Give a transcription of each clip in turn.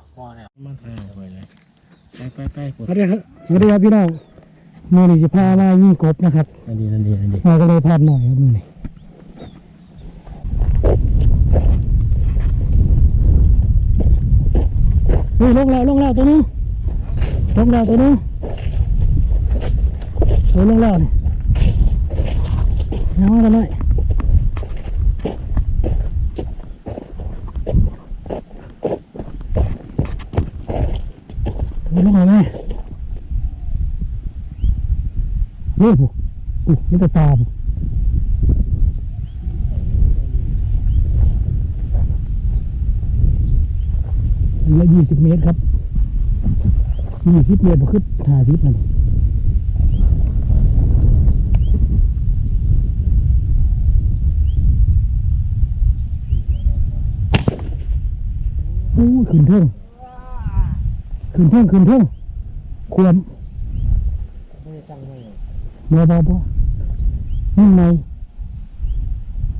พ่อพ่อแล้วมาทางไปเลยไปไปไปปวดสวัสดีครับสวัสดีครับพี่น้องมือนี่สิพามายิงกบนะครับอันดีอันดีอันดีมาก็เลยพลาดหน่อยครับมือนี่เฮ้ยลงแล้วลงแล้วตัวนึงลงแล้วตัวนึงโอ้ยลงแล้วนี่ยังมากันหน่อยตัวลงมาไหม นี่ผู้ผู้ นี่ตาตาผู้อันละยี่สิบเมตรครับยี่สิบเมตรบ่ขึ้นห้าสิบนั่นโอ้ยขึ้นเทิงขึ้นเทิงขึ้นเทิงควมไม่ได้ตั้งไว้บ่บ่บ่ มันไ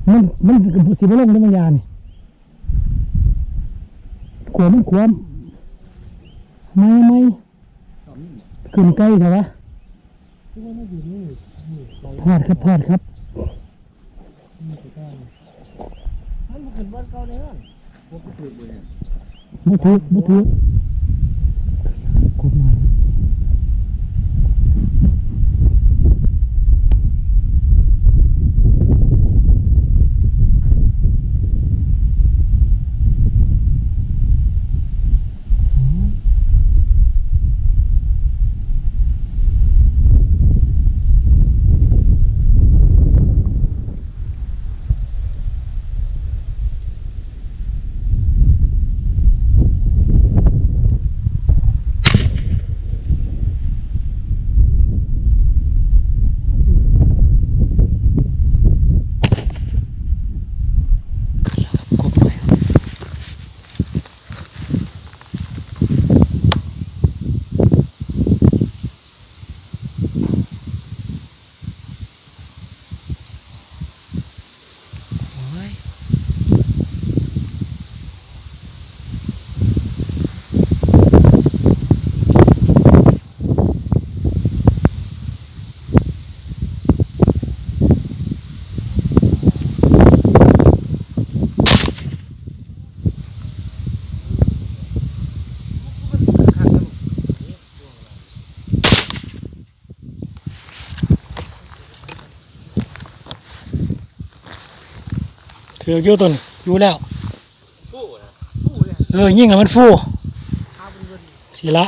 มันมันสิบลงในบางยานี่ขวมันขวมไม่ไม่ขึ้นใกล้เถอะวะพลาดครับพลาดครับมันขึ้นบ้านเก่าเลยนั่นบ่ถือบ่ถือคร ถืออยู่ต้นอยู่แล้วฟู่นะฟู่เลยเออยิ่งให้มันฟูข้าวเป็นเงินสิละ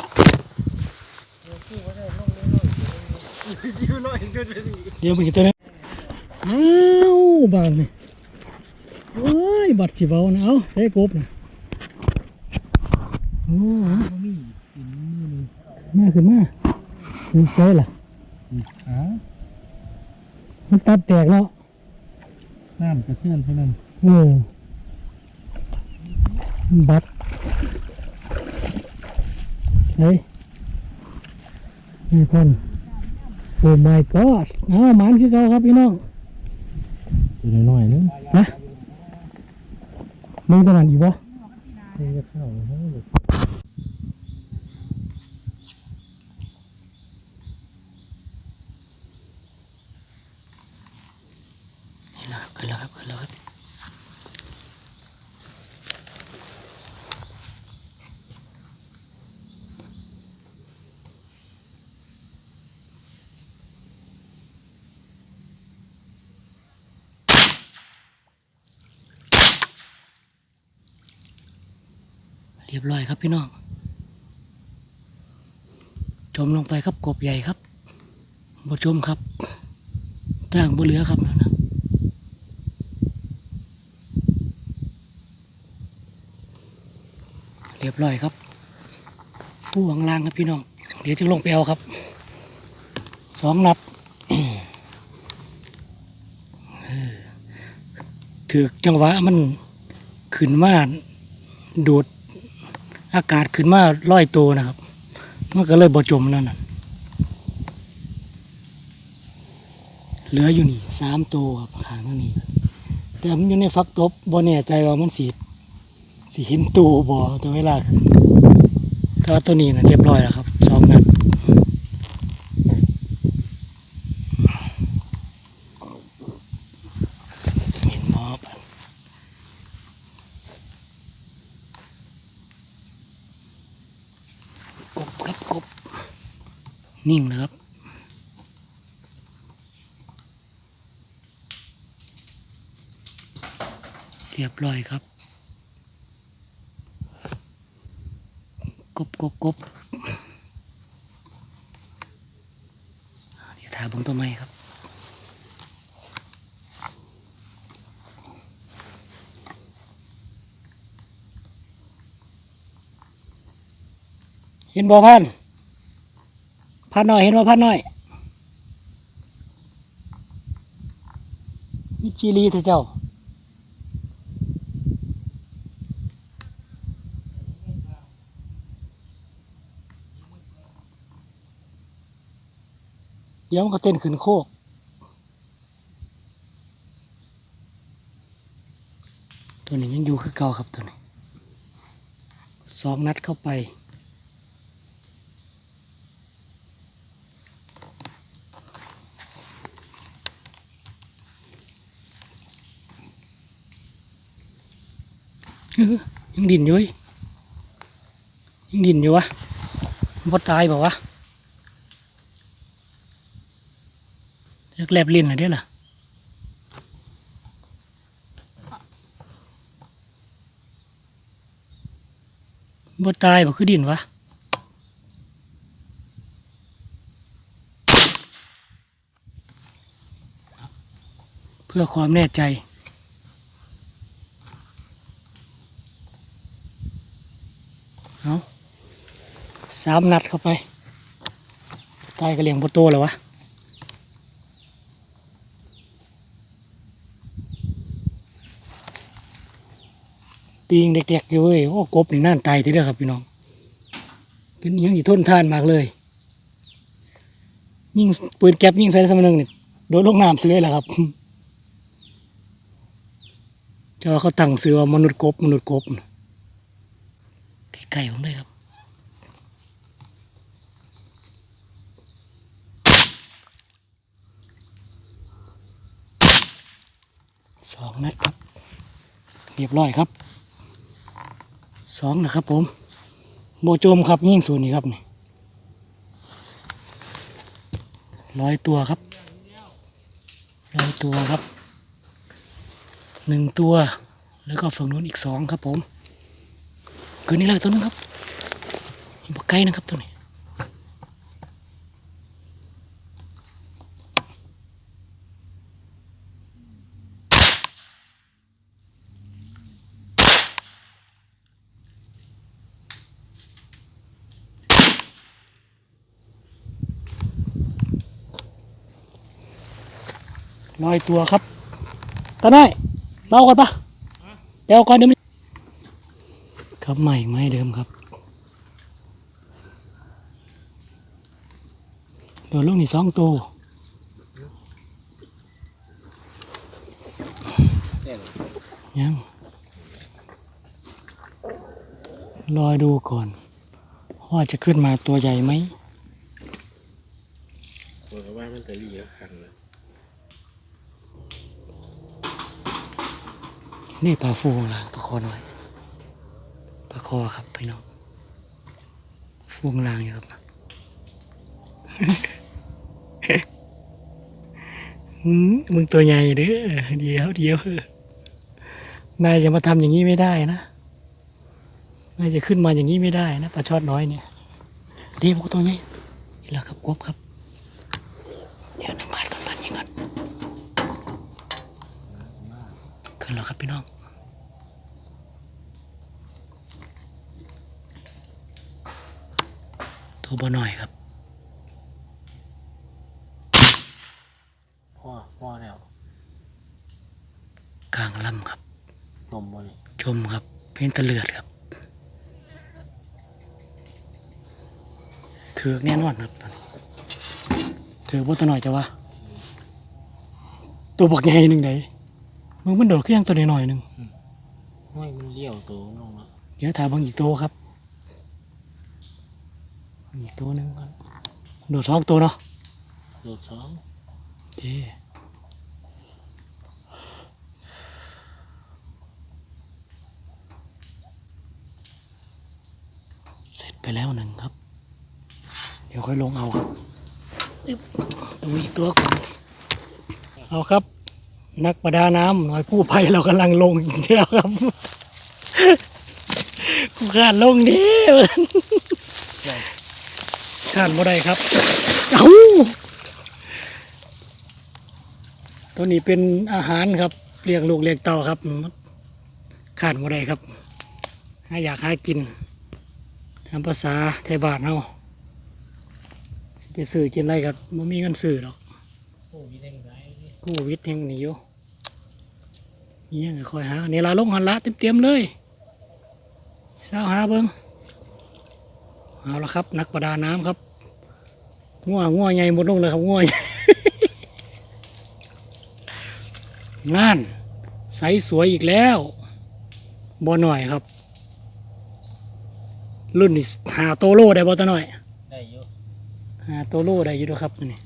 ฟู่ก็ได้ลงเลยหน่อยยิ้วหน่อยก็จะดีเดี๋ยวมึงจะตัวนี้อ้าวบางนี่โอ้ยบัดสิเบานะเอาใส่กบนะโอ้มาขึ้นมาขึ้นใส่ล่ะอ้าวมันตับแตกแล้วน้ำกระเทือนเท่านั้นเออบัดใช่นี่คนโอ้ my god อ้าวหมันคือเก่าครับพี่น้องตัวน้อยๆนึงฮะมึงจะนั่นอีกบ่นี่จะเข้าเฮ้ย นี่แหละขึ้นแล้วครับขึ้นแล้วครับเรียบร้อยครับพี่น้อง จมลงไปครับกบใหญ่ครับบ่จมครับจ้างบ่เหลือครับนะเรียบร้อยครับฟู่ข้างล่างครับพี่น้อง เดี๋ยวจะลงไปเอาครับ สองนัดเออถือจังหวะมันขึ้นมาดูด อากาศขึ้นมาร้อยตัวนะครับ มันก็เลยบ่จมนั่นน่ะเหลืออยู่นี่สามตัวครับขางนั่นนี่แต่มันอยู่ในฟักตบบ่แน่ใจว่ามันสีสีเห็นตัวบ่ตัวเวลาขึ้นถ้าตัวนี้นะเรียบร้อยแล้วครับสองนัดเห็นมอบ กบครับกบ นิ่งนะครับ เรียบร้อยครับ กบกบกบเดี๋ยวทายบงต้นไม้ครับ เห็นบ่พันพันหน่อยเห็นบ่พันหน่อยมิจิลีเถอะเจ้าเดี๋ยวมันก็เต้นขึ้นโคก ตัวนี้ยังอยู่คือเก่าครับตัวนี้สองนัดเข้าไป ยังดินอยู่ยยังดินอยู่วะบ่ตายบอกวะเลิกแลบลิ้นหน่อยเด้อล่ะบ่ตายบ่คือดินวะเพื่อความแน่ใจ เอาสามนัดเข้าไปตายกระเลียงบ่โตแล้ววะตีงเด็กๆอยู่เว้ยโอ้กบนี่น่านตายทีเดียวครับพี่น้อง เป็นยังที่ทนทานมากเลย ยิ่งปืนแก๊ปยิ่งใส่สมนึงนี่โดนลงน้ำเสือแหละครับจ้าว่าเขาตั้งเสือว่ามนุษย์กบมนุษย์กบนะ ใกล้ๆผมเลยครับ สองนัดครับ เรียบร้อยครับ สองนะครับผม โบโจมครับยิ่งศูนนี่ครับนี่ร้อยตัวครับร้อยตัวครับหนึ่งตัว แล้วก็ฝั่งนู้นอีกสองครับผม คืนนี้เลยตัวนึงครับอยู่บ่ไกลนะครับตัวนี้ร้อยตัวครับตาหน่อยเบาก่อนปะเดี๋ยวก่อนเดี๋ยวมันครับ ใหม่ไม้เดิมครับ โดนลูกนี่สองตัวแน่นยังรอดูก่อนว่าจะขึ้นมาตัวใหญ่ไหมบอกว่ามันจะรีก็คันเลยนี่ปลาฟูงลางปลาคอหน่อย ปลาคอครับพี่น้องฟูงลางอยู่ครับมึงตัวใหญ่เด้อเดี๋ยวเดี๋ยวนายจะมาทำอย่างนี้ไม่ได้นะนายจะขึ้นมาอย่างนี้ไม่ได้นะปลาชอดน้อยเนี่ยดีพวกตัวนี้นี่แหละครับกบครับ เดี๋ยวน้ำมันก่อนมันยิงก่อนขึ้นแล้วครับพี่น้อง ตัวบ่หน่อยครับพ่อพ่อแล้วกลางลำครับนมบ่นี่ชมครับ เพนตะเลือดครับถือกแน่นอนครับตอนนี้ถือกบ่ตัวหน่อยจะวะตัวบักใหญ่หนึ่งไดมึงมันโดดขึ้นยังตัวน้อยๆหนึ่งห้อยมันเลี้ยวตัวลงแล้วดี๋ยวถ่ายเบางอีกตัวครับ อีกตัวหนึงก่อนโดดสองตัวเนาะโดดสองโอเคเสร็จไปแล้วหนึ่งครับ เดี๋ยวค่อยลงเอาครับอึ๊บดูอีกตัวก่อนเอาครับ นักประดาน้ำหน่วยกู้ภัยเรากำลังลงอีกแล้วครับกูขาดลงดิ ขาดบ่ได้ครับเอ้าตัวนี้เป็นอาหารครับเลี้ยงลูกเลี้ยงเต่าครับขาดบ่ได้ครับถ้าอยากหากินตามภาษาไทยบ้านเฮาสิไปซื้อกินอะไรครับไม่มีเงินซื้อหรอกโอ้ยแดงไรโควิดยังหนีอยู่นี่ยังคอยหาเนี่ลาลงหันละเต็มๆเลยเช้าหาเบิ้ง เอาละครับ นักประดาน้ำครับง่วงง่วงใหญ่หมดลงเลยครับง่วงนั่นใสสวยอีกแล้วบ่หน่อยครับ รุ่นนี้หาโตโลได้บ่ตาหน่อยได้อยู่หาโตโลได้อยู่ด้วยครับนี่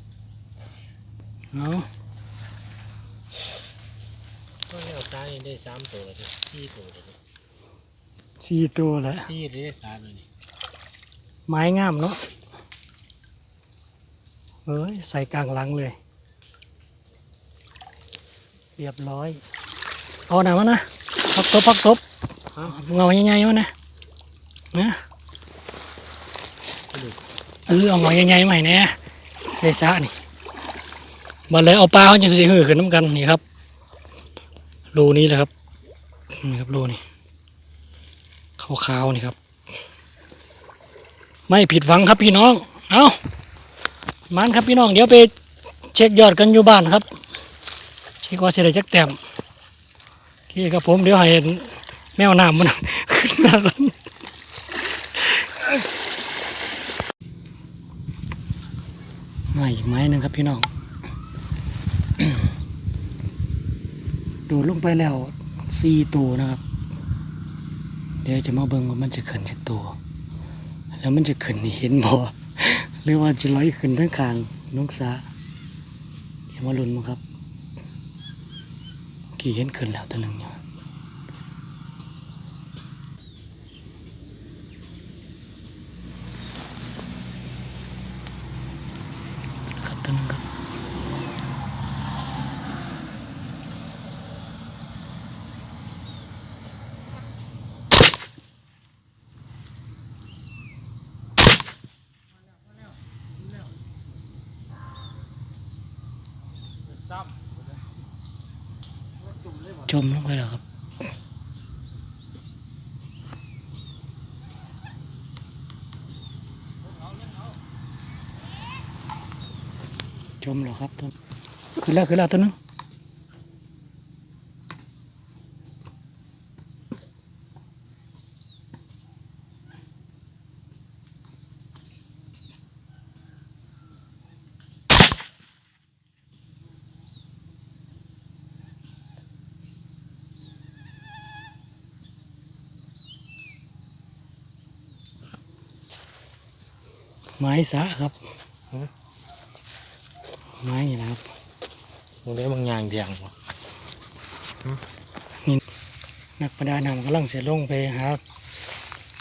เอาก็แนวซ้ายนี่ได้สามตัวเลยสี่ตัวเลยสี่ตัวแล้วสี่หรือได้สามเลยนี่ ไม้งามเนาะเอ้ยใส่กลางหลังเลย เรียบร้อยเอาหน่ะมานะพักตบพักตบเงาใหญ่ๆมานะนะเออเอาเงาใหญ่ๆใหม่แน่ใส่ซะนี่มาเลยเอาปลาเขาจะสิได้หื้อขึ้นน้ำกันนี่ครับรูนี้แหละครับนี่ครับรูนี่ขาวๆนี่ครับ ไม่ผิดหวังครับพี่น้อง เอามันครับพี่น้อง เดี๋ยวไปเช็คยอดกันอยู่บ้านครับเช็คว่าเสได็จจักแต้มโอเคครับผมเดี๋ยวให้แมวน้ำมันขึ้นมาก่อนมาอีกไม้หนึ่งครับพี่น้องดดลงไปแล้วสี่ตัวนะครับ เดี๋ยวจะมาเบิ่งว่ามันจะขึ้นจากตัว แล้วมันจะขึ้นเห็นบ่หรือว่าจะลอยขึ้นทั้งคางน้องสาเดี๋ยวมาลุ้นมั้งครับกี่เห็นขึ้นแล้วตัวหนึ่งอยู่ครับตัวหนึงครับจ มลงไปแล้วครับ จมแล้วครับต้นขึ้นแล้วขึ้นแล้วตัวนึง ม้สะครับไม้นี่นะครับมึงได้บางอย่างเดียงวะนักประดาน้ำกำลังเสียลงไปหา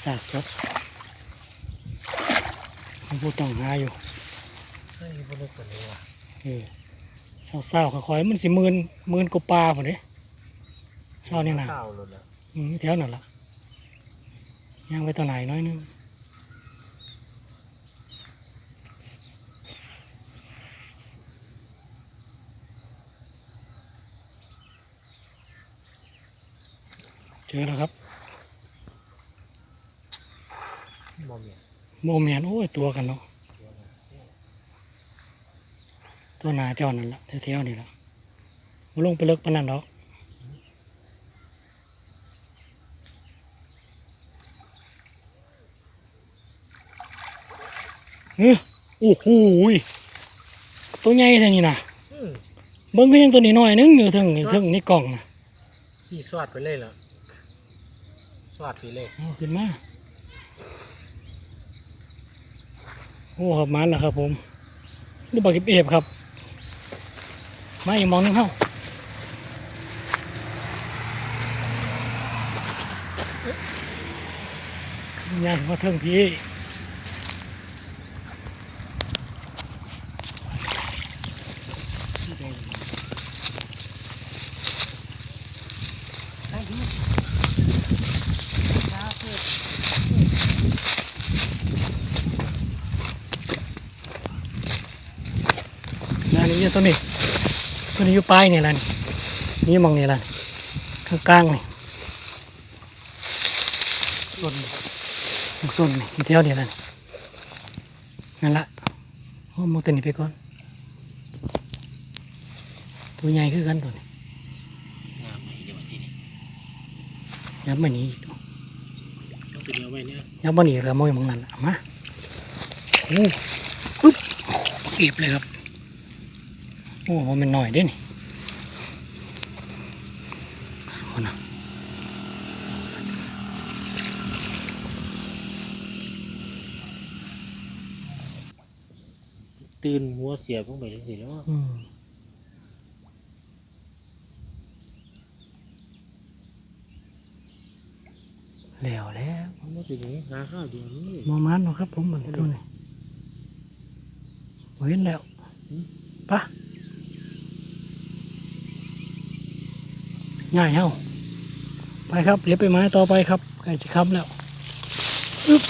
สากศพของผู้ต้องหาอยู่เฮ้ยพวกนี้กันเลยวะเออเศร้าๆค่อยๆมันสิหมื่นหมื่นกว่าปลาผมเด้เศร้าเนี่ยนะเศร้าเลยนะอืมแถวนั่นล่ะย่างไปตัวไหนน้อยนึง อแล้วครับมอมเนี่ยโมเมนโอ้ยตัวกันเนาะตัวหนาเจ้านั่นละแถวๆนี่ละบ่ลงไปเลิกปานนั้นดอกเฮ้ยโอ้โหยตัวใหญ่แท่นี่นะเบิ้งก็ยังตัวนี้น้อยนึงอยู่ถึงนี่ถึงนี่กล่องนะสี่สวัดไปเลยเหรอ สวัสดีเลยเอาขึ้นมาโอ้ครับมันนะครับ ผมนี่บักเก็บเอฟครับ มาอีกหมองหนึงเข้าย่างมาเทิงพี่ ตั้งที่ช้าเพื่อ นั่นนี่ตัวนี้ตัวนี้อยู่ปลายนี่แหละนี่นี่มองนี่แหละข้างกลางนี่ส่วนลูกส่วนนี่อยู่เที่ยวเดียวนั่นนั่นละโอ้มองตัวนี้ไปก่อน ตัวใหญ่คือกันตัวนี้งามไหมเดี๋ยวทีนี้ยับมาหนีอีกต้องไปเดียวไว้เนี่ยยับมาหนีแล้วมองมองนั่นละมาโอ้ปึ๊บโอ้เก็บเลยครับ โอ้มันเป็นหน่อยเด้นี่โอ้นะตื่นหัวเสียบลงไปจังซี่แล้วอืมแล้วแล้วมันบ่เป็นหยังหาข้าวเดียวนี้มอมันเนาะครับผมเหมือนตัวนี้บ่เห็นแล้วปะ ง่ายเฮ้าไปครับเดี๋ยวไปไม้ต่อไปครับใกล้จะค้ำแล้วอึ๊บ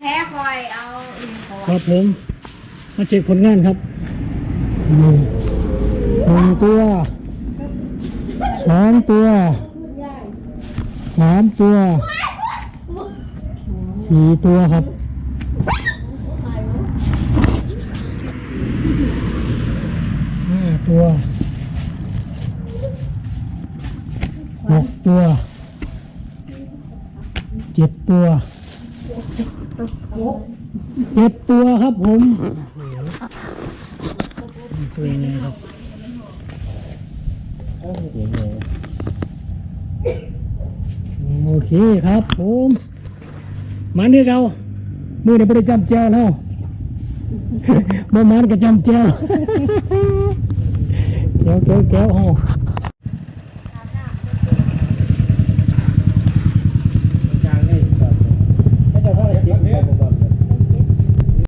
แพ้คอยเอาอีกคครับผมมาเช็คผลงานครับนี่หนึ่งตัวสองตัวสามตัวสี่ตัวครับห้าตัวหกตัว เจ็ดตัว เจ็ดตัวครับผมตัวยังไงครับโอ้โหโหโอเคครับผมมาเนื้อเกามือเดี๋ยวไปได้จำแจวแล้วบ่มันก็จำแจวแก้วแก้วแก้วโอ้